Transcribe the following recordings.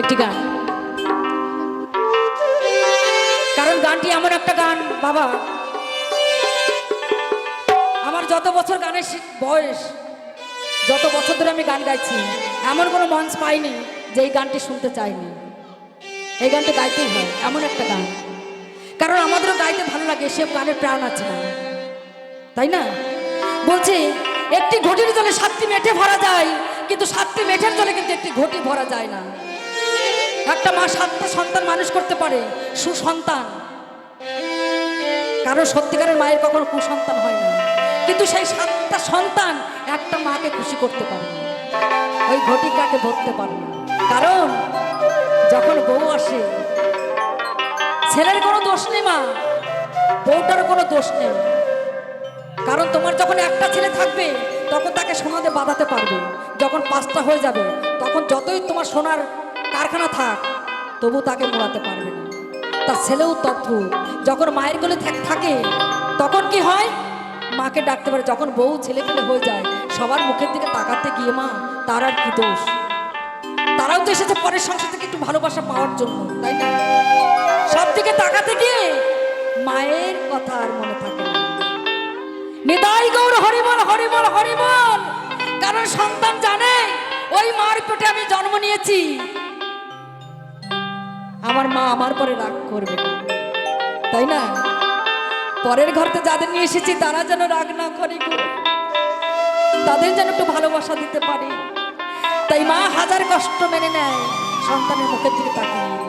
একটি গান। কারণ গানটি এমন একটা গান, বাবা। আমার যত বছর গানের বয়স, যত বছর ধরে আমি গান গাইছি, এমন কোনো মঞ্চ পাইনি যে এই গানটি শুনতে চাইনি। এই গানটা গাইতেই হয়, এমন একটা গান। কারণ আমাদেরও গাইতে ভালো লাগে সে গানের প্রাণ আছে না। তাই না? বলছি, একটি ঘটির জলে সাতটি মেঠে ভরা যায়, কিন্তু সাতটি মেঠের জলে কিন্তু একটি ঘটি ভরা যায় না। একটা মা সাতটা সন্তান মানুষ করতে পারে, সুসন্তান। কারও সত্যিকারের মায়ের কখনো কুসন্তান হয় না। কিন্তু সেই সাতটা সন্তান একটা মাকে খুশি করতে পারে ওই ঘটিকাকে ধরতে পারে কারণ, যখন বউ আসে, ছেলের কোনো দোষ নেই মা বউটার কোনো দোষ নেই। কারণ তোমার যখন একটা ছেলে থাকবে, তখন তাকে সোনাতে বাঁধাতে পারবে। যখন পাঁচটা হয়ে যাবে, তখন যতই তোমার সোনার কারখানা থাক, তবু তাকে মোড়াতে পারবে না। তার ছেলেও তদ্ভুত। যখন মায়ের কোলে থাকে, তখন কি হয়? মাকে ডাকতে পারে। যখন বউ ছেলে পেলে হয়ে যায়, সবার মুখের দিকে তাকাতে গিয়ে মা, তার আর কি দোষ? তারাও তো এসেছে পরের সংসার থেকে একটু ভালোবাসা পাওয়ার জন্য, তাই না? সব দিকে তাকাতে গিয়ে মায়ের কথা আর মনে থাকে না। নিতাই গৌর হরিবল হরিবল হরিবল! কারণ সন্তান জানে, ওই মার পেটে আমি জন্ম নিয়েছি। আমার মা আমার পরে রাগ করবে। তাই না? পরের ঘরতে যাদের নিয়ে এসেছি, তারা যেন রাগ না করে তাদের যেন একটু ভালোবাসা দিতে পারি। তাই মা হাজার কষ্ট মেনে নেয়, সন্তানের মুখের দিকে তাকিয়ে।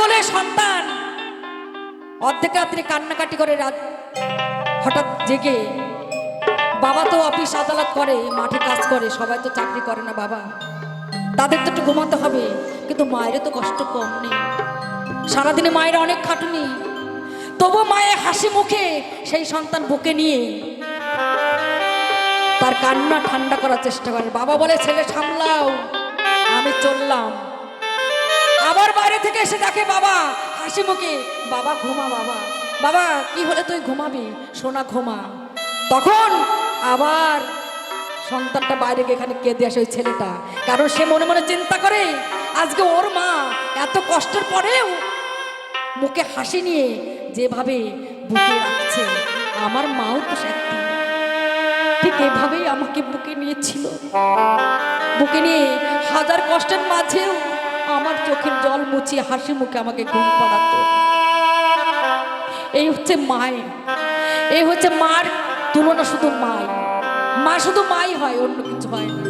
কোলে সন্তান। অর্ধেক রাত্রে কান্নাকাটি করে রাত হঠাৎ জেগে বাবা তো অফিস আদালত করে, মাঠে কাজ করে, সবাই তো চাকরি করে না বাবা। তাদের তো একটু ঘুমাতে হবে, কিন্তু মায়েরও তো কষ্ট কম নেই। সারাদিনে মায়ের অনেক খাটুনি। তবু মায়ের হাসি মুখে সেই সন্তান বুকে নিয়ে তার কান্না ঠান্ডা করার চেষ্টা করে। বাবা বলে, ছেলে, সামলাও, আমি চললাম। বাইরে থেকে এসে দেখে বাবা, হাসি মুখে, বাবা ঘুমা, বাবা। বাবা, কি হলে তুই ঘুমাবি? সোনা ঘুমা। তখন আবার সন্তানটা বাইরে গিয়ে এখানে কেঁদে আসে ওই ছেলেটা। কারণ সে মনে মনে চিন্তা করে, আজকে ওর মা এত কষ্টের পরেও মুখে হাসি নিয়ে যেভাবে বুকে রাখছে, আমার মাও তো সত্যি ঠিক এভাবেই আমাকে বুকে নিয়েছিল। বুকে নিয়ে হাজার কষ্টের মাঝেও আমার চোখের জল মুছিয়ে হাসি মুখে আমাকে ঘুম পাড়াতো। এই হচ্ছে মায়ের এই হচ্ছে মার তুলনা শুধু মাই। মা শুধু মাই হয়, অন্য কিছু হয় না।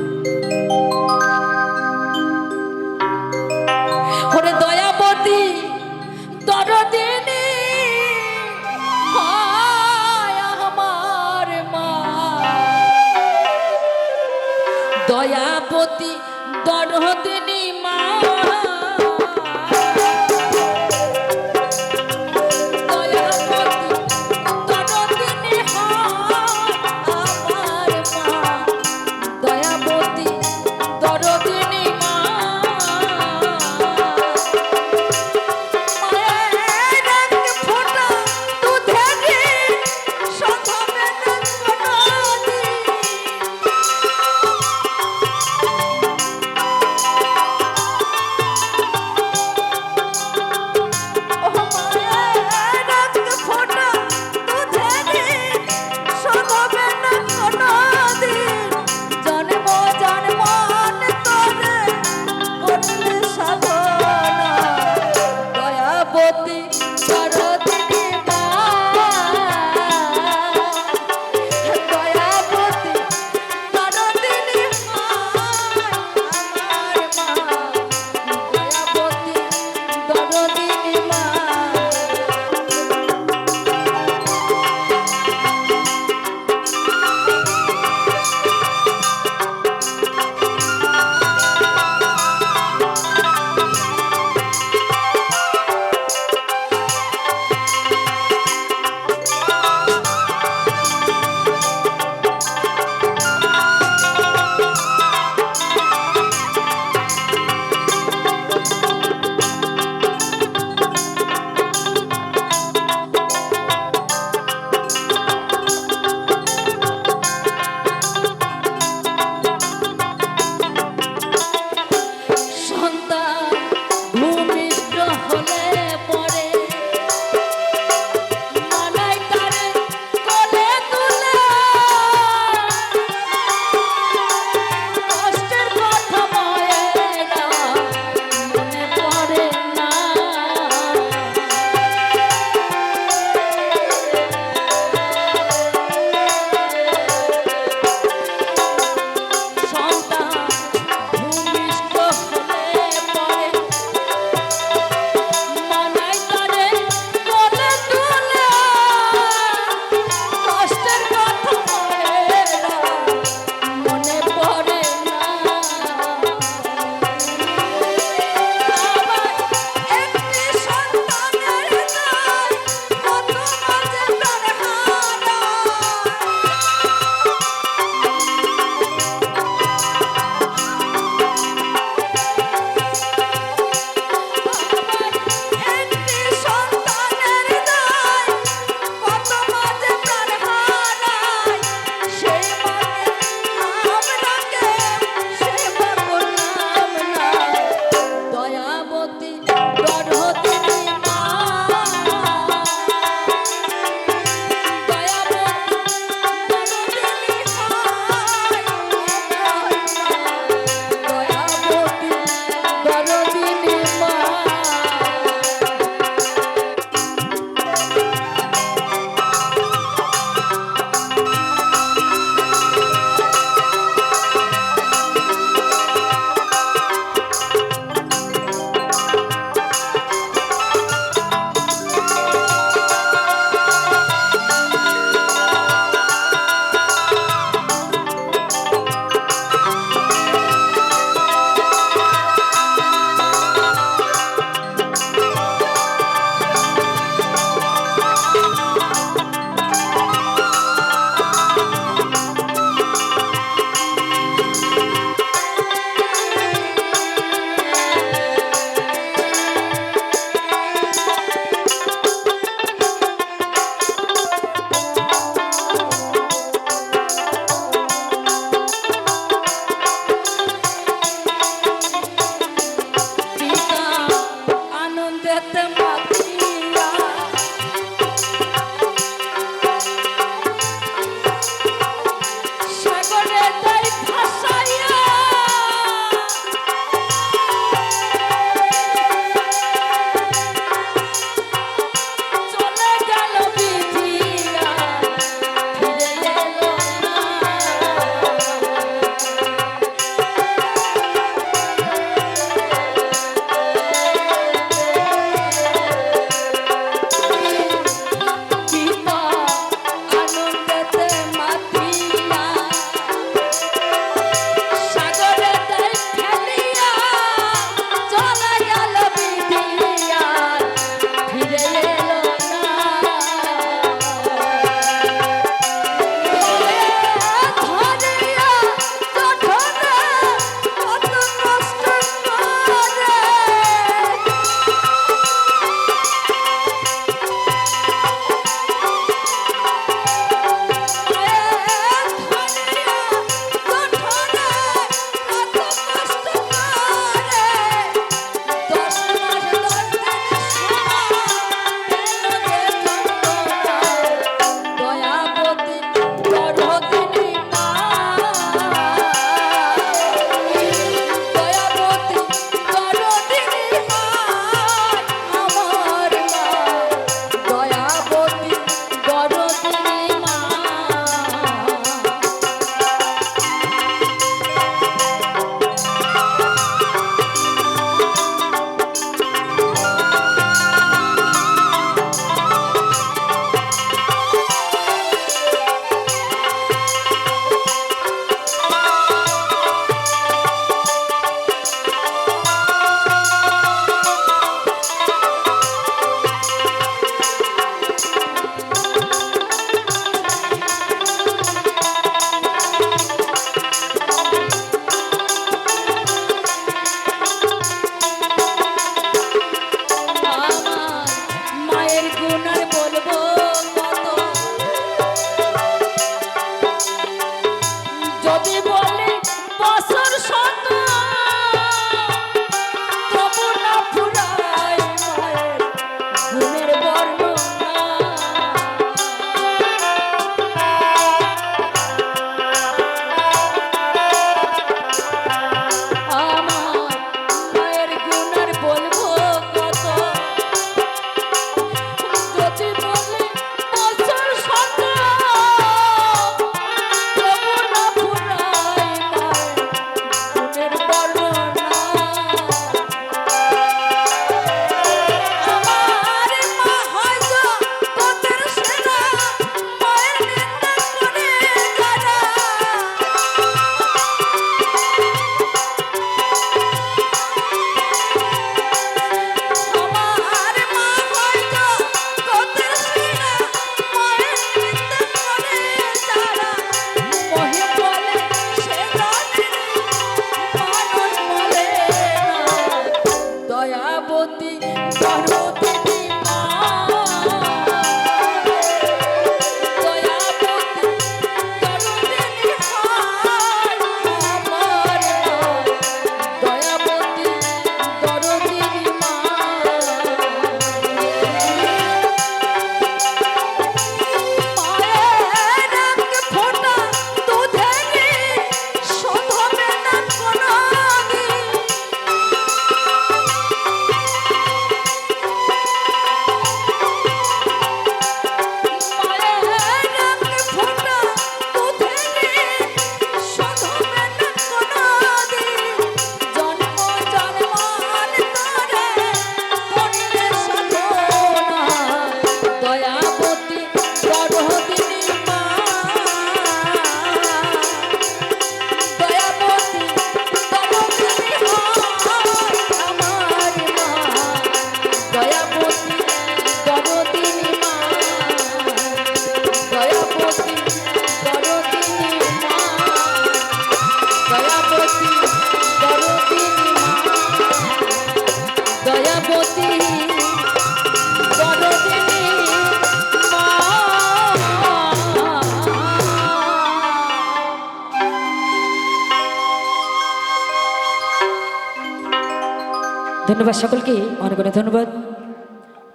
ধন্যবাদ সকলকে অনেক অনেক ধন্যবাদ।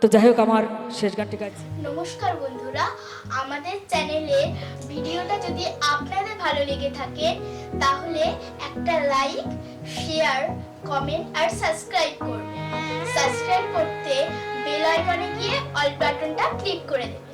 তো যাই হোক, আমার শেষ গানটি গাইছি। নমস্কার বন্ধুরা, আমাদের চ্যানেলে ভিডিওটা যদি আপনাদের ভালো লেগে থাকে, তাহলে একটা লাইক, শেয়ার, কমেন্ট আর সাবস্ক্রাইব করবেন সাবস্ক্রাইব করতে বেল আইকনে গিয়ে অল বাটনটা ক্লিক করে দেবেন